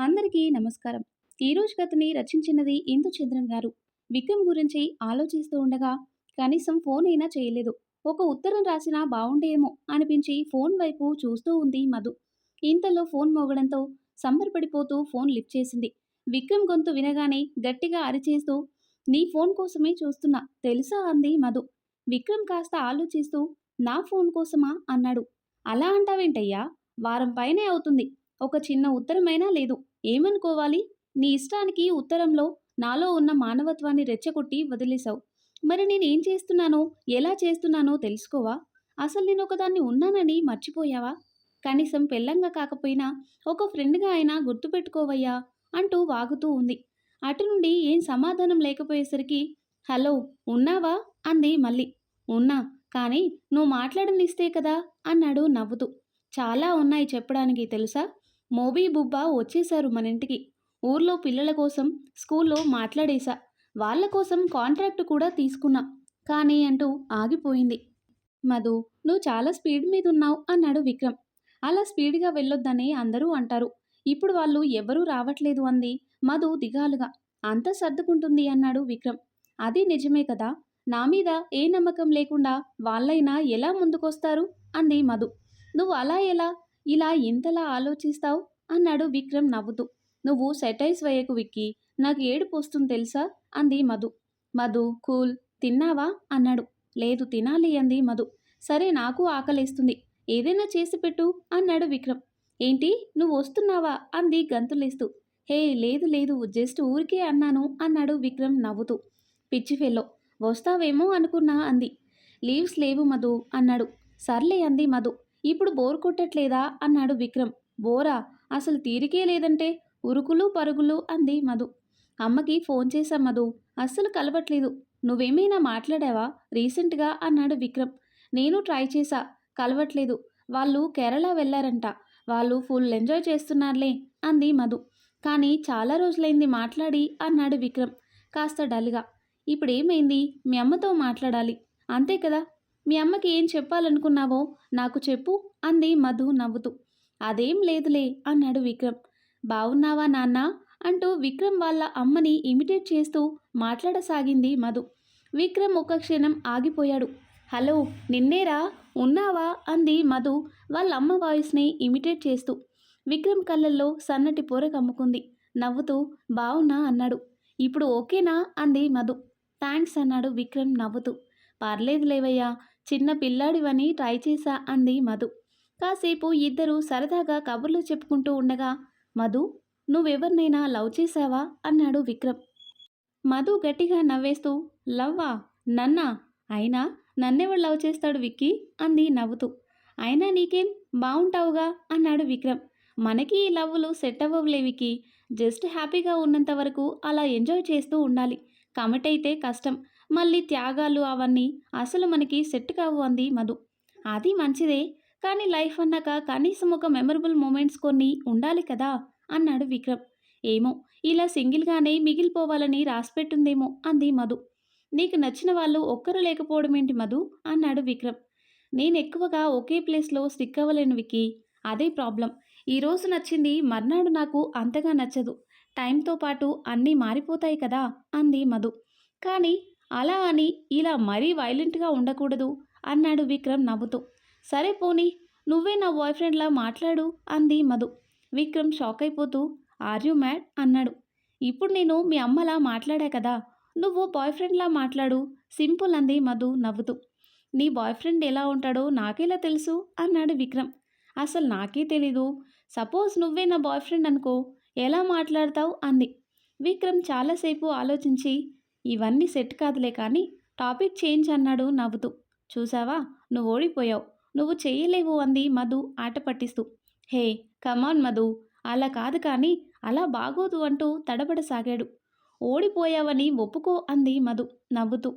అందరికీ నమస్కారం. ఈరోజు కథని రచించినది ఇందు చంద్రన్ గారు. విక్రమ్ గురించి ఆలోచిస్తూ ఉండగా కనీసం ఫోన్ అయినా చేయలేదు. ఒక ఉత్తరం రాసినా బాగుండేమో అనిపించి ఫోన్ వైపు చూస్తూ ఉంది మధు. ఇంతలో ఫోన్ మోగడంతో సంబరపడిపోతూ ఫోన్ లిఫ్ట్ చేసింది. విక్రమ్ గొంతు వినగానే గట్టిగా అరిచేస్తూ నీ ఫోన్ కోసమే చూస్తున్నా తెలుసా? అంది మధు. విక్రమ్ కాస్త ఆలోచిస్తూ నా ఫోన్ కోసమా? అన్నాడు. అలా అంటావేంటయ్యా? వారం పైనే అవుతుంది. ఒక చిన్న ఉత్తరమైనా లేదు. ఏమనుకోవాలి? నీ ఇష్టానికి ఉత్తరంలో నాలో ఉన్న మానవత్వాన్ని రెచ్చగొట్టి వదిలేశావు. మరి నేనేం చేస్తున్నానో ఎలా చేస్తున్నానో తెలుసుకోవా? అసలు నేను ఒకదాన్ని ఉన్నానని మర్చిపోయావా? కనీసం పెళ్ళంగా కాకపోయినా ఒక ఫ్రెండ్గా అయినా గుర్తుపెట్టుకోవయ్యా అంటూ వాగుతూ ఉంది. అటు నుండి ఏం సమాధానం లేకపోయేసరికి హలో ఉన్నావా? అంది మళ్ళీ. ఉన్నా కానీ నువ్వు మాట్లాడనిస్తే కదా? అన్నాడు నవ్వుతూ. చాలా ఉన్నాయి చెప్పడానికి తెలుసా? మోబీ బుబ్బా వచ్చేశారు మన ఇంటికి ఊర్లో పిల్లల కోసం స్కూల్లో మాట్లాడేశా. వాళ్ళ కోసం కాంట్రాక్ట్ కూడా తీసుకున్నా. కానీ అంటూ ఆగిపోయింది. మధు నువ్వు చాలా స్పీడ్ మీద ఉన్నావు అన్నాడు విక్రమ్. అలా స్పీడ్గా వెళ్ళొద్దని అందరూ అంటారు. ఇప్పుడు వాళ్ళు ఎవరూ రావట్లేదు అంది మధు దిగాలుగా. అంత సర్దుకుంటుంది అన్నాడు విక్రమ్. అది నిజమే కదా. నా మీద ఏ నమ్మకం లేకుండా వాళ్ళైనా ఎలా ముందుకొస్తారు? అంది మధు. నువ్వు అలా ఎలా ఇలా ఇంతలా ఆలోచిస్తావు? అన్నాడు విక్రమ్ నవ్వుతూ. నువ్వు సెటైస్ వేయకు విక్కి నాకు ఏడుపు వస్తుంది తెలుసా? అంది మధు. మధు కూల్ తిన్నావా? అన్నాడు. లేదు తినాలి అంది మధు. సరే నాకు ఆకలేస్తుంది. ఏదైనా చేసి పెట్టు అన్నాడు విక్రమ్. ఏంటి? నువ్వు వస్తున్నావా? అంది గంతులేస్తూ. హే లేదు లేదు జస్ట్ ఊరికే అన్నాను అన్నాడు విక్రమ్ నవ్వుతూ. పిచ్చి ఫెల్లో వస్తావేమో అనుకున్నా అంది. లీవ్స్ లేవు మధు అన్నాడు. సర్లే అంది మధు. ఇప్పుడు బోర్ కొట్టట్లేదా? అన్నాడు విక్రమ్. బోరా అసలు తీరికే లేదంటే? ఉరుకులు పరుగులు అంది మధు. అమ్మకి ఫోన్ చేశా మధు. అస్సలు కలవట్లేదు. నువ్వేమైనా మాట్లాడావా? రీసెంట్గా అన్నాడు విక్రమ్. నేను ట్రై చేశా. కలవట్లేదు. వాళ్ళు కేరళ వెళ్ళారంట. వాళ్ళు ఫుల్ ఎంజాయ్ చేస్తున్నారులే అంది మధు. కానీ చాలా రోజులైంది మాట్లాడి అన్నాడు విక్రమ్ కాస్త డల్గా. ఇప్పుడు ఏమైంది మీ అమ్మతో మాట్లాడాలి. అంతే కదా? మీ అమ్మకి ఏం చెప్పాలనుకున్నావో నాకు చెప్పు అంది మధు నవ్వుతూ. అదేం లేదులే అన్నాడు విక్రమ్. బావున్నావా నాన్న? అంటూ విక్రమ్ వాళ్ళ అమ్మని ఇమిటేట్ చేస్తూ మాట్లాడసాగింది మధు. విక్రమ్ ఒక క్షణం ఆగిపోయాడు. హలో నిన్నేరా? ఉన్నావా? అంది మధు వాళ్ళ అమ్మ వాయిస్ని ఇమిటేట్ చేస్తూ. విక్రమ్ కళ్ళల్లో సన్నటి పొర కమ్ముకుంది. నవ్వుతూ బావున్నా అన్నాడు. ఇప్పుడు ఓకేనా? అంది మధు. థ్యాంక్స్ అన్నాడు విక్రమ్ నవ్వుతూ. పర్లేదు లేవయ్యా చిన్న పిల్లాడివని ట్రై చేశా అంది మధు. కాసేపు ఇద్దరు సరదాగా కబుర్లు చెప్పుకుంటూ ఉండగా మధు నువ్వెవరినైనా లవ్ చేశావా? అన్నాడు విక్రమ్. మధు గట్టిగా నవ్వేస్తూ లవ్వా? నన్నా? అయినా నన్నెవడు లవ్ చేస్తాడు విక్కీ? అంది నవ్వుతూ. అయినా నీకేం? బాగుంటావుగా అన్నాడు విక్రమ్. మనకి ఈ లవ్వులు సెట్ అవ్వవులే విక్కీ. జస్ట్ హ్యాపీగా ఉన్నంత వరకు అలా ఎంజాయ్ చేస్తూ ఉండాలి. కమిట్ అయితే కష్టం. మళ్ళీ త్యాగాలు అవన్నీ అసలు మనకి సెట్ కావు అంది మధు. అది మంచిదే కానీ లైఫ్ అన్నాక కనీసం ఒక మెమరబుల్ మూమెంట్స్ కొన్ని ఉండాలి కదా? అన్నాడు విక్రమ్. ఏమో ఇలా సింగిల్గానే మిగిలిపోవాలని రాసిపెట్టుందేమో అంది మధు. నీకు నచ్చిన వాళ్ళు ఒక్కరు లేకపోవడం ఏంటి మధు? అన్నాడు విక్రమ్. నేను ఎక్కువగా ఒకే ప్లేస్లో స్టిక్ అవ్వలేను విక్కీ. అదే ప్రాబ్లం. ఈరోజు నచ్చింది మర్నాడు నాకు అంతగా నచ్చదు. టైంతో పాటు అన్నీ మారిపోతాయి కదా? అంది మధు. కానీ అలా అని ఇలా మరీ వైలెంట్గా ఉండకూడదు అన్నాడు విక్రమ్ నవ్వుతూ. సరే పోనీ నువ్వే నా బాయ్ ఫ్రెండ్లా మాట్లాడు అంది మధు. విక్రమ్ షాక్ అయిపోతూ ఆర్ యు మ్యాడ్? అన్నాడు. ఇప్పుడు నేను మీ అమ్మలా మాట్లాడా కదా నువ్వు బాయ్ ఫ్రెండ్లా మాట్లాడు సింపుల్ అంది మధు నవ్వుతూ. నీ బాయ్ ఫ్రెండ్ ఎలా ఉంటాడో నాకెలా తెలుసు? అన్నాడు విక్రమ్. అసలు నాకే తెలీదు. సపోజ్ నువ్వే నా బాయ్ ఫ్రెండ్ అనుకో ఎలా మాట్లాడతావు? అంది. విక్రమ్ చాలాసేపు ఆలోచించి ఇవన్నీ సెట్ కాదులే కానీ టాపిక్ చేంజ్ అన్నాడు నవ్వుతూ. చూసావా? నువ్వు ఓడిపోయావు. నువ్వు చేయలేవు అంది మధు ఆట పట్టిస్తూ. Hey come on Madhu. అలా కాదు కానీ అలా బాగోదు అంటూ తడబడసాగాడు. ఓడిపోయావని ఒప్పుకో అంది మధు నవ్వుతూ.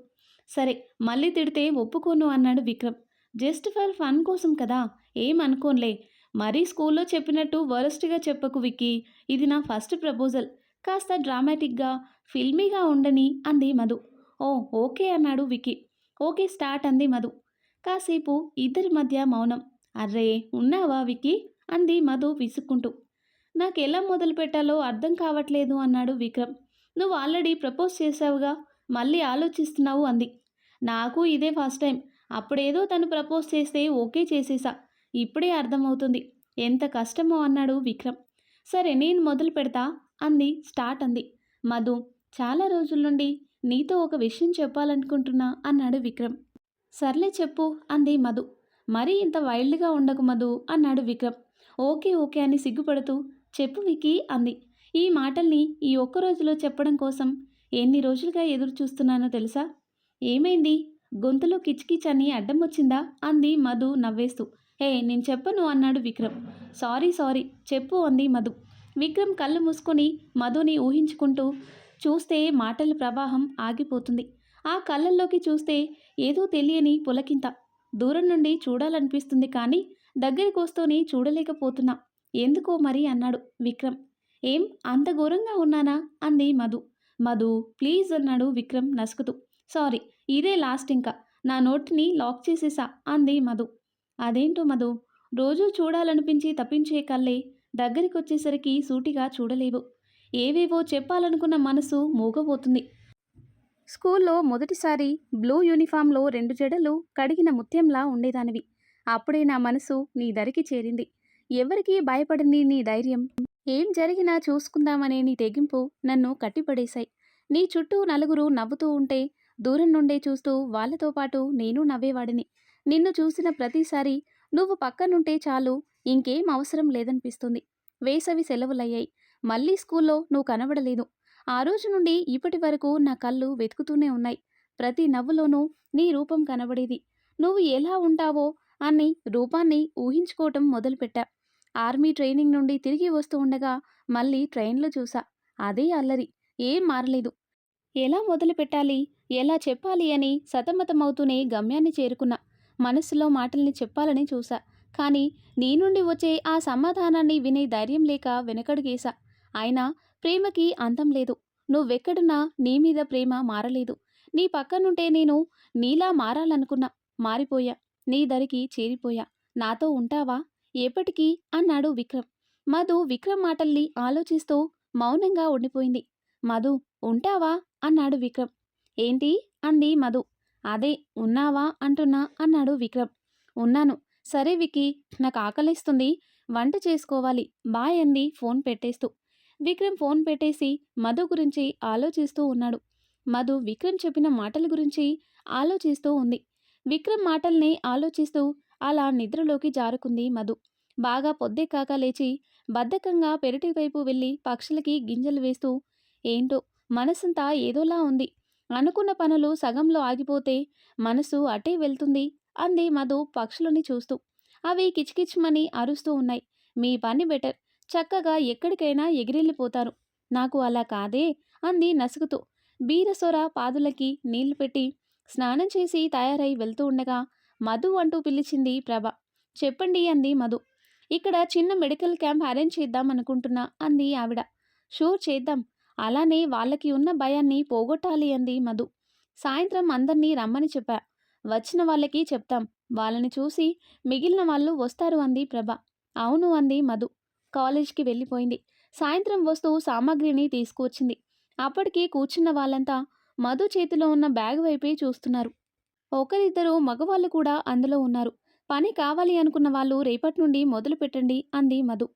సరే మళ్ళీ తిడితే ఒప్పుకోను అన్నాడు విక్రమ్. జస్ట్ ఫర్ ఫన్ కోసం కదా? ఏం అనుకోనులే. మరీ స్కూల్లో చెప్పినట్టు వరస్ట్గా చెప్పకు విక్కీ. ఇది నా ఫస్ట్ ప్రపోజల్. కాస్త డ్రామాటిక్గా ఫిల్మీగా ఉండని అంది మధు. ఓ ఓకే అన్నాడు వికీ ఓకే స్టార్ట్ అంది మధు. కాసేపు ఇద్దరి మధ్య మౌనం. అర్రే ఉన్నావా వికీ అంది మధు విసుక్కుంటూ. నాకు ఎలా మొదలు పెట్టాలో అర్థం కావట్లేదు అన్నాడు విక్రమ్. నువ్వు ఆల్రెడీ ప్రపోజ్ చేసావుగా మళ్ళీ ఆలోచిస్తున్నావు అంది. నాకు ఇదే ఫస్ట్ టైం. అప్పుడేదో తను ప్రపోజ్ చేస్తే ఓకే చేసేసా. ఇప్పుడే అర్థమవుతుంది. ఎంత కష్టమో అన్నాడు విక్రమ్. సరే నేను మొదలు పెడతా. అంది స్టార్ట్ అంది. మధు చాలా రోజుల నుండి నీతో ఒక విషయం చెప్పాలనుకుంటున్నా అన్నాడు విక్రమ్. సర్లే చెప్పు అంది మధు. మరీ ఇంత వైల్డ్గా ఉండకు మధు అన్నాడు విక్రమ్. ఓకే ఓకే అని సిగ్గుపడుతూ చెప్పు వికి అంది. ఈ మాటల్ని ఈ ఒక్క రోజులో చెప్పడం కోసం ఎన్ని రోజులుగా ఎదురు చూస్తున్నానో తెలుసా? ఏమైంది? గొంతులో కిచ్కిచ్ అని అడ్డం వచ్చిందా? అంది మధు నవ్వేస్తూ. హే నేను చెప్పను అన్నాడు విక్రమ్. సారీ సారీ చెప్పు అంది మధు. విక్రమ్ కళ్ళు మూసుకొని మధుని ఊహించుకుంటూ చూస్తే మాటల ప్రవాహం ఆగిపోతుంది. ఆ కళ్ళల్లోకి చూస్తే ఏదో తెలియని పులకింత. దూరం నుండి చూడాలనిపిస్తుంది కానీ దగ్గరికి వస్తూనే చూడలేకపోతున్నా. ఎందుకో మరి అన్నాడు విక్రమ్. ఏం అంత ఘోరంగా ఉన్నానా? అంది మధు. మధు ప్లీజ్ అన్నాడు విక్రమ్ నసుకుతూ. సారీ ఇదే లాస్ట్ ఇంకా. నా నోటిని లాక్ చేసేసా అంది మధు. అదేంటో మధు? రోజూ చూడాలనిపించి తప్పించే కళ్ళే దగ్గరికి వచ్చేసరికి సూటిగా చూడలేవు. ఏవేవో చెప్పాలనుకున్న మనసు మూగబోతుంది. స్కూల్లో మొదటిసారి బ్లూ యూనిఫామ్లో రెండు జడలు కడిగిన ముత్యంలా ఉండేదానివి. అప్పుడే నా మనసు నీ దరికి చేరింది. ఎవరికీ భయపడింది నీ ధైర్యం? ఏం జరిగినా చూసుకుందామనే నీ తెగింపు నన్ను కట్టిపడేశాయి. నీ చుట్టూ నలుగురు నవ్వుతూ ఉంటే దూరం నుండే చూస్తూ వాళ్ళతో పాటు నేను నవ్వేవాడిని. నిన్ను చూసిన ప్రతిసారి నువ్వు పక్కనుంటే చాలు ఇంకేం అవసరం లేదనిపిస్తుంది. వేసవి సెలవులయ్యాయి. మళ్ళీ స్కూల్లో నువ్వు కనబడలేదు. ఆ రోజు నుండి ఇప్పటి వరకు నా కళ్ళు వెతుకుతూనే ఉన్నాయి. ప్రతి నవ్వులోనూ నీ రూపం కనబడేది. నువ్వు ఎలా ఉంటావో అని రూపాన్ని ఊహించుకోవటం మొదలుపెట్టా. ఆర్మీ ట్రైనింగ్ నుండి తిరిగి వస్తూ ఉండగా మళ్ళీ ట్రైన్లో చూసా. అదే అల్లరి. ఏం మారలేదు. ఎలా మొదలు పెట్టాలి ఎలా చెప్పాలి అని సతమతమవుతూనే గమ్యాన్ని చేరుకున్నా. మనసులో మాటల్ని చెప్పాలని చూసా. కానీ నీ నుండి వచ్చే ఆ సమాధానాన్ని వినే ధైర్యం లేక వెనకడుగేశా అయినా ప్రేమకి అంతం లేదు. నువ్వెక్కడున్నా నీ మీద ప్రేమ మారలేదు. నీ పక్కనుంటే నేను నీలా మారాలనుకున్నా. మారిపోయా. నీ దరికి చేరిపోయా. నాతో ఉంటావా? ఎప్పటికీ? అన్నాడు విక్రమ్. మధు విక్రమ్ మాటల్ని ఆలోచిస్తూ మౌనంగా ఉండిపోయింది. మధు ఉంటావా? అన్నాడు విక్రమ్. ఏంటి? అంది మధు. అదే ఉన్నావా? అంటున్నా అన్నాడు విక్రమ్. ఉన్నాను. సరే విక్కీ నాకు ఆకలిస్తుంది. వంట చేసుకోవాలి. బాయ్ అంది ఫోన్ పెట్టేస్తూ. విక్రమ్ ఫోన్ పెట్టేసి మధు గురించి ఆలోచిస్తూ ఉన్నాడు. మధు విక్రమ్ చెప్పిన మాటల గురించి ఆలోచిస్తూ ఉంది. విక్రమ్ మాటల్ని ఆలోచిస్తూ అలా నిద్రలోకి జారుకుంది మధు. బాగా పొద్దెక్కాక లేచి బద్ధకంగా పెరటి వైపు వెళ్ళి పక్షులకి గింజలు వేస్తూ ఏంటో మనసంతా ఏదోలా ఉంది. అనుకున్న పనులు సగంలో ఆగిపోతే మనసు అటే వెళ్తుంది. అంది మధు పక్షులని చూస్తూ. అవి కిచకిచమని అరుస్తూ ఉన్నాయి. మీ పని బెటర్. చక్కగా ఎక్కడికైనా ఎగిరెళ్ళిపోతారు. నాకు అలా కాదే అంది నసుగుతూ బీరసొర పాదులకి నీళ్ళు పెట్టి స్నానం చేసి తయారై వెళ్తూ ఉండగా మధు అంటూ పిలిచింది ప్రభ. చెప్పండి అంది మధు. ఇక్కడ చిన్న మెడికల్ క్యాంప్ అరేంజ్ చేద్దాం అనుకుంటున్నా అంది ఆవిడ. షూర్ చేద్దాం. అలానే వాళ్ళకి ఉన్న భయాన్ని పోగొట్టాలి అంది మధు. సాయంత్రం అందరినీ రమ్మని చెప్పా. వచ్చిన వాళ్ళకి చెప్తాం. వాళ్ళని చూసి మిగిలిన వాళ్ళు వస్తారు అంది ప్రభ. అవును అంది మధు. కాలేజ్కి వెళ్ళిపోయింది. సాయంత్రం వస్తూ సామాగ్రిని తీసుకువచ్చింది. అప్పటికి కూర్చున్న వాళ్ళంతా మధు చేతిలో ఉన్న బ్యాగ్ వైపే చూస్తున్నారు. ఒకరిద్దరు మగవాళ్ళు కూడా అందులో ఉన్నారు. పని కావాలి అనుకున్న వాళ్ళు రేపటి నుండి మొదలు పెట్టండి అంది మధు.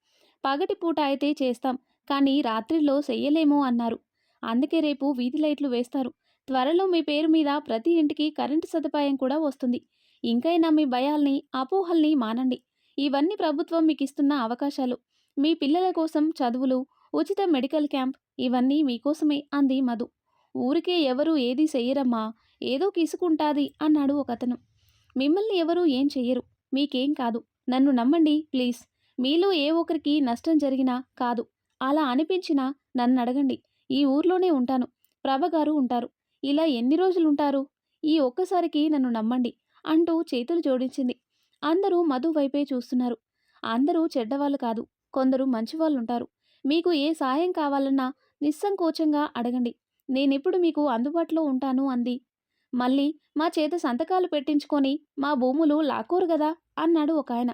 పగటి పూట అయితే చేస్తాం కానీ రాత్రిలో చెయ్యలేమో అన్నారు. అందుకే రేపు వీధి లైట్లు వేస్తారు. త్వరలో మీ పేరు మీద ప్రతి ఇంటికి కరెంటు సదుపాయం కూడా వస్తుంది. ఇంకైనా మీ భయాల్ని అపోహల్ని మానండి. ఇవన్నీ ప్రభుత్వం మీకు ఇస్తున్న అవకాశాలు. మీ పిల్లల కోసం చదువులు ఉచిత మెడికల్ క్యాంప్ ఇవన్నీ మీకోసమే అంది మధు. ఊరికే ఎవరు ఏది చెయ్యరమ్మా ఏదో కిసుకుంటాది అన్నాడు ఒకతను. మిమ్మల్ని ఎవరు ఏం చెయ్యరు మీకేం కాదు. నన్ను నమ్మండి ప్లీజ్. మీలో ఏ ఒక్కరికి నష్టం జరిగినా కాదు. అలా అనిపించినా నన్ను అడగండి. ఈ ఊర్లోనే ఉంటాను. ప్రభగారు ఉంటారు. ఇలా ఎన్ని రోజులు ఉంటారు ఈ ఒక్కసారికి నన్ను నమ్మండి అంటూ చేతులు జోడించింది. అందరూ మధు వైపే చూస్తున్నారు. అందరూ చెడ్డవాళ్ళు కాదు కొందరు మంచివాళ్ళు ఉంటారు మీకు ఏ సాయం కావాలన్నా నిస్సంకోచంగా అడగండి. నేనెప్పుడు మీకు అందుబాటులో ఉంటాను అంది. మళ్ళీ మా చేత సంతకాలు పెట్టించుకొని మా భూములు లాక్కోరు గదా అన్నాడు ఒక ఆయన.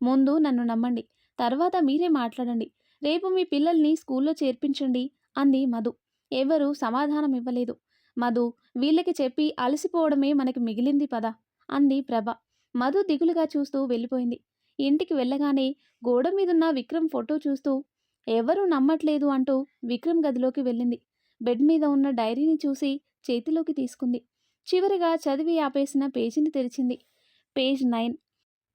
ముందు నన్ను నమ్మండి. తర్వాత మీరే మాట్లాడండి. రేపు మీ పిల్లల్ని స్కూల్లో చేర్పించండి అంది మధు. ఎవరూ సమాధానం ఇవ్వలేదు మధు వీళ్ళకి చెప్పి అలసిపోవడమే మనకి మిగిలింది పద అంది ప్రభ. మధు దిగులుగా చూస్తూ వెళ్ళిపోయింది. ఇంటికి వెళ్ళగానే గోడ మీదున్న విక్రమ్ ఫోటో చూస్తూ ఎవరూ నమ్మట్లేదు అంటూ విక్రమ్ గదిలోకి వెళ్ళింది. బెడ్ మీద ఉన్న డైరీని చూసి చేతిలోకి తీసుకుంది. చివరిగా చదివి ఆపేసిన పేజీని తెరిచింది. Page nine.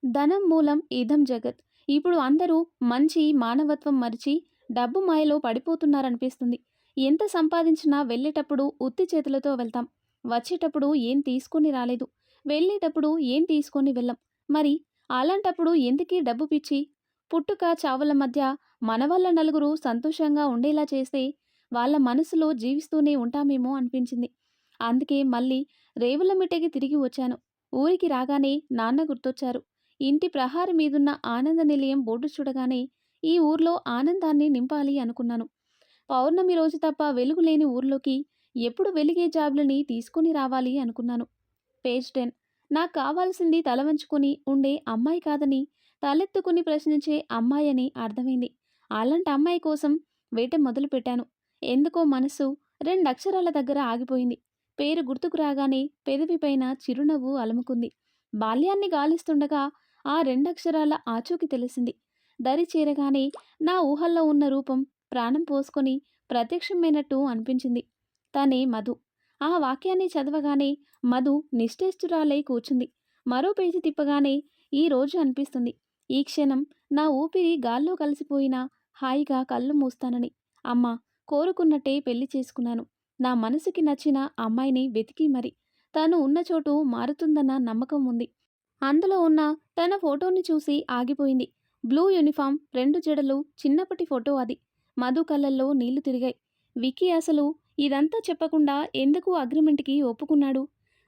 ధనం మూలం ఈధం జగత్. ఇప్పుడు అందరూ మంచి మానవత్వం మరిచి డబ్బు మాయలో పడిపోతున్నారనిపిస్తుంది. ఎంత సంపాదించినా వెళ్ళేటప్పుడు ఉత్తి చేతులతో వెళ్తాం. వచ్చేటప్పుడు ఏం తీసుకొని రాలేదు. వెళ్ళేటప్పుడు ఏం తీసుకొని వెళ్ళం. మరి అలాంటప్పుడు ఎందుకీ డబ్బు పిచ్చి? పుట్టుక చావుల మధ్య మన వల్ల నలుగురు సంతోషంగా ఉండేలా చేస్తే వాళ్ళ మనసులో జీవిస్తూనే ఉంటామేమో అనిపించింది. అందుకే మళ్ళీ రేవులమిట్టకి తిరిగి వచ్చాను. ఊరికి రాగానే నాన్న గుర్తొచ్చారు. ఇంటి ప్రహారి మీదున్న ఆనంద నిలయం బోర్డు చూడగానే ఈ ఊర్లో ఆనందాన్ని నింపాలి అనుకున్నాను. పౌర్ణమి రోజు తప్ప వెలుగు లేని ఊర్లోకి ఎప్పుడు వెలిగే జాబులని తీసుకుని రావాలి అనుకున్నాను. Page ten. నాకు కావాల్సింది తల వంచుకొని ఉండే అమ్మాయి కాదని తలెత్తుకుని ప్రశ్నించే అమ్మాయి అని అర్థమైంది. అలాంటి అమ్మాయి కోసం వేట మొదలుపెట్టాను ఎందుకో మనసు రెండక్షరాల దగ్గర ఆగిపోయింది. పేరు గుర్తుకు రాగానే పెదవిపైన చిరునవ్వు అలముకుంది. బాల్యాన్ని గాలిస్తుండగా ఆ రెండక్షరాల ఆచూకి తెలిసింది. దరి చేరగానే నా ఊహల్లో ఉన్న రూపం ప్రాణం పోసుకొని ప్రత్యక్షమైనట్టు అనిపించింది. తనే మధు. ఆ వాక్యాన్ని చదవగానే మధు నిశ్చేష్టురాలై కూర్చుంది. మరో పేజీ తిప్పగానే ఈ రోజు అనిపిస్తుంది. ఈ క్షణం నా ఊపిరి గాల్లో కలిసిపోయినా హాయిగా కళ్ళు మూస్తానని. అమ్మ కోరుకున్నట్టే పెళ్ళి చేసుకున్నాను. నా మనసుకి నచ్చిన అమ్మాయిని వెతికి మరి. తను ఉన్న చోటు మారుతుందన్న నమ్మకం ఉంది. అందులో ఉన్న తన ఫోటోని చూసి ఆగిపోయింది. బ్లూ యూనిఫామ్ రెండు జడలు చిన్నప్పటి ఫోటో అది. మధు కళ్ళల్లో నీళ్ళు తిరిగాయి. విక్కీ అసలు ఇదంతా చెప్పకుండా ఎందుకు అగ్రిమెంట్కి ఒప్పుకున్నాడు?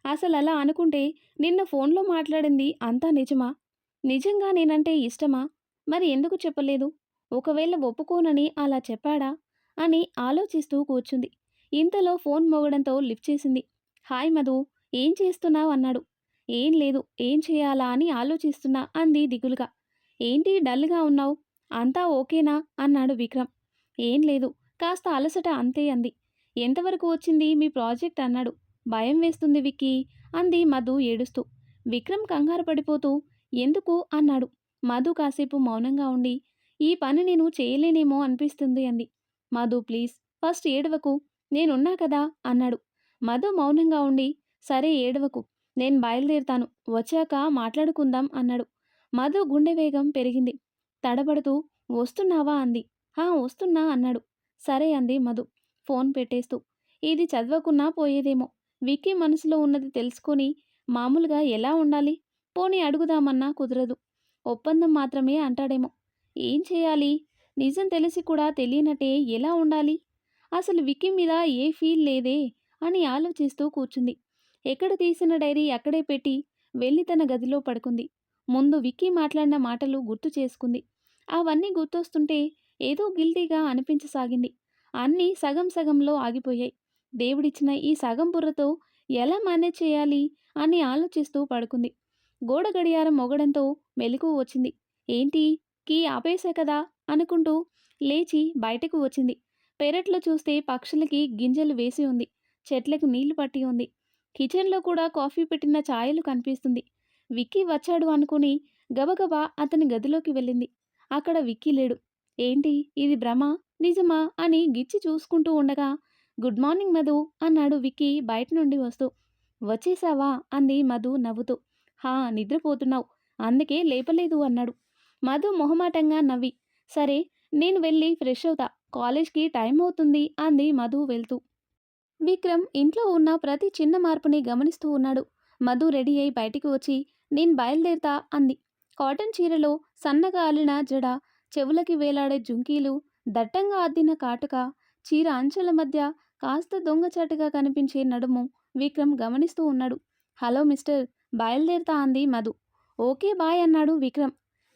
అసలు అలా అనుకుంటే నిన్న ఫోన్లో మాట్లాడింది అంతా నిజమా? నిజంగా నేనంటే ఇష్టమా? మరి ఎందుకు చెప్పలేదు? ఒకవేళ ఒప్పుకోనని అలా చెప్పాడా? అని ఆలోచిస్తూ కూర్చుంది. ఇంతలో ఫోన్ మోగడంతో లిఫ్ట్ చేసింది. హాయ్ మధు ఏం చేస్తున్నావు అన్నాడు. ఏం లేదు ఏం చేయాలా అని ఆలోచిస్తున్నా అంది దిగులుగా. ఏంటి డల్గా ఉన్నావు? అంతా ఓకేనా? అన్నాడు విక్రమ్. ఏం లేదు. కాస్త అలసట అంతే అంది. ఎంతవరకు వచ్చింది మీ ప్రాజెక్ట్? అన్నాడు. భయం వేస్తుంది విక్కీ అంది మధు ఏడుస్తూ. విక్రమ్ కంగారు పడిపోతూ ఎందుకు? అన్నాడు. మధు కాసేపు మౌనంగా ఉండి ఈ పని నేను చేయలేనేమో అనిపిస్తుంది అంది. మధు ప్లీజ్ ఫస్ట్ ఏడవకు. నేనున్నా కదా అన్నాడు. మధు మౌనంగా ఉండి సరే ఏడవకు. నేను బయలుదేరుతాను. వచ్చాక మాట్లాడుకుందాం అన్నాడు. మధు గుండె వేగం పెరిగింది. తడబడుతూ వస్తున్నావా? అంది. హా వస్తున్నా అన్నాడు. సరే అంది మధు. ఫోన్ పెట్టేస్తూ. ఇది చదవకున్నా పోయేదేమో. విక్కీ మనసులో ఉన్నది తెలుసుకొని మామూలుగా ఎలా ఉండాలి? పోనీ అడుగుదామన్నా కుదరదు. ఒప్పందం మాత్రమే అంటాడేమో. ఏం చేయాలి? నిజం తెలిసి కూడా తెలియనట్టే ఎలా ఉండాలి? అసలు విక్కీ మీద ఏ ఫీల్ లేదే అని ఆలోచిస్తూ కూర్చుంది. ఎక్కడ తీసిన డైరీ అక్కడే పెట్టి వెళ్ళి తన గదిలో పడుకుంది. ముందు విక్కీ మాట్లాడిన మాటలు గుర్తు చేసుకుంది. అవన్నీ గుర్తొస్తుంటే ఏదో గిల్టీగా అనిపించసాగింది. అన్నీ సగం సగంలో ఆగిపోయాయి. దేవుడిచ్చిన ఈ సగం బుర్రతో ఎలా మేనేజ్ చేయాలి అని ఆలోచిస్తూ పడుకుంది. గోడ గడియారం మొగడంతో మెలకు వచ్చింది. ఏంటి? కీ ఆపేశా కదా? అనుకుంటూ లేచి బయటకు వచ్చింది. పెరట్లో చూస్తే పక్షులకి గింజలు వేసి ఉంది. చెట్లకు నీళ్ళు పట్టి ఉంది. కిచెన్లో కూడా కాఫీ పెట్టిన ఛాయలు కనిపిస్తుంది. విక్కీ వచ్చాడు అనుకుని గబగబా అతని గదిలోకి వెళ్ళింది. అక్కడ విక్కీ లేడు. ఏంటి? ఇది భ్రమ? నిజమా? అని గిచ్చి చూసుకుంటూ ఉండగా గుడ్ మార్నింగ్ మధు అన్నాడు విక్కీ బయట నుండి వస్తూ. వచ్చేసావా? అంది మధు నవ్వుతూ. హా నిద్రపోతున్నావు. అందుకే లేపలేదు అన్నాడు. మధు మొహమాటంగా నవ్వి సరే నేను వెళ్ళి ఫ్రెష్ అవుతా. కాలేజ్కి టైం అవుతుంది అంది మధు వెళ్తూ. విక్రమ్ ఇంట్లో ఉన్న ప్రతి చిన్న మార్పుని గమనిస్తూ ఉన్నాడు. మధు రెడీ అయి బయటికి వచ్చి నేను బయలుదేరుతా అంది. కాటన్ చీరలో సన్నగా అల్లిన జడ చెవులకి వేలాడే జుంకీలు దట్టంగా అద్దిన కాటుక చీర అంచుల మధ్య కాస్త దొంగచాటుగా కనిపించే నడుము విక్రమ్ గమనిస్తూ ఉన్నాడు. హలో మిస్టర్ బయలుదేరుతా అంది మధు. ఓకే బాయ్ అన్నాడు విక్రమ్.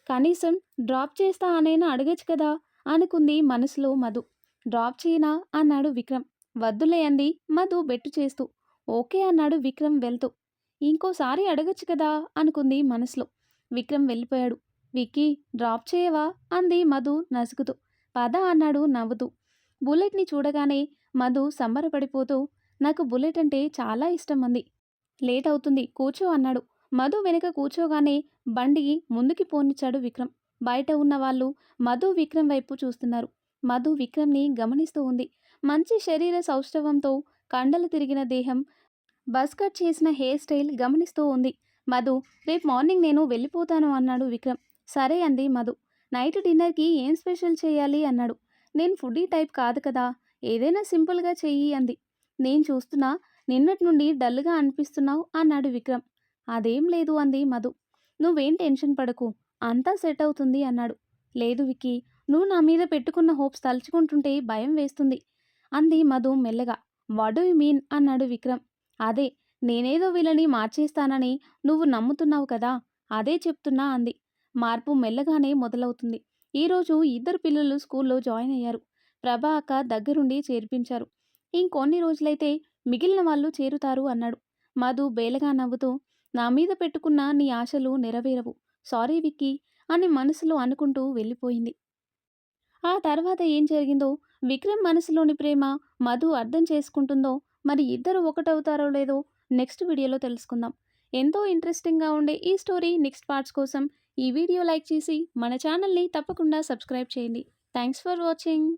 కనీసం డ్రాప్ చేస్తా అనైనా అడగచ్చు కదా అనుకుంది మనసులో మధు. డ్రాప్ చేయనా అన్నాడు విక్రమ్. వద్దులే అంది మధు బెట్టు చేస్తూ. ఓకే అన్నాడు విక్రమ్ వెళ్తూ. ఇంకోసారి అడగచ్చు కదా అనుకుంది మనసులో. విక్రమ్ వెళ్ళిపోయాడు. విక్కీ డ్రాప్ చేయవా? అంది మధు నసుగుతూ పద అన్నాడు నవ్వుతూ. బుల్లెట్ని చూడగానే మధు సంబరపడిపోతూ నాకు బుల్లెట్ అంటే చాలా ఇష్టం అంది లేట్ అవుతుంది కూర్చో అన్నాడు. మధు వెనుక కూర్చోగానే బండి ముందుకి పోనిచ్చాడు విక్రమ్. బయట ఉన్న వాళ్ళు మధు విక్రమ్ వైపు చూస్తున్నారు. మధు విక్రమ్ని గమనిస్తూ ఉంది. మంచి శరీర సౌష్ఠవంతో కండలు తిరిగిన దేహం బస్ కట్ చేసిన హెయిర్ స్టైల్ గమనిస్తూ ఉంది. మధు రేపు మార్నింగ్ నేను వెళ్ళిపోతాను అన్నాడు విక్రమ్. సరే అంది మధు. నైట్ డిన్నర్కి ఏం స్పెషల్ చేయాలి అన్నాడు. నేను ఫుడీ టైప్ కాదు కదా ఏదైనా సింపుల్గా చెయ్యి అంది. నేను చూస్తున్నా నిన్నటి నుండి డల్గా అనిపిస్తున్నావు అన్నాడు విక్రమ్. అదేం లేదు అంది మధు. నువ్వేం టెన్షన్ పడకు అంతా సెట్ అవుతుంది అన్నాడు. లేదు విక్కీ నువ్వు నా మీద పెట్టుకున్న హోప్స్ తలుచుకుంటుంటే భయం వేస్తుంది అంది మధు మెల్లగా. వాట్ యు మీన్ అన్నాడు విక్రమ్. అదే నేనేదో వీళ్ళని మార్చేస్తానని నువ్వు నమ్ముతున్నావు కదా అదే చెప్తున్నా అంది. మార్పు మెల్లగానే మొదలవుతుంది. ఈరోజు ఇద్దరు పిల్లలు స్కూల్లో జాయిన్ అయ్యారు. ప్రభా అక్క దగ్గరుండి చేర్పించారు. ఇంకొన్ని రోజులైతే మిగిలిన వాళ్ళు చేరుతారు అన్నాడు. మధు బేలగా నవ్వుతూ నా మీద పెట్టుకున్న నీ ఆశలు నెరవేరవు. సారీ విక్కీ అని మనసులో అనుకుంటూ వెళ్ళిపోయింది. ఆ తర్వాత ఏం జరిగిందో విక్రమ్ మనసులోని ప్రేమ మధు అర్థం చేసుకుంటుందో మరి ఇద్దరు ఒకటవుతారో లేదో నెక్స్ట్ వీడియోలో తెలుసుకుందాం. ఎంతో ఇంట్రెస్టింగ్గా ఉండే ఈ స్టోరీ నెక్స్ట్ పార్ట్స్ కోసం ఈ వీడియో లైక్ చేసి మన ఛానల్ని తప్పకుండా సబ్స్క్రైబ్ చేయండి. Thanks for watching.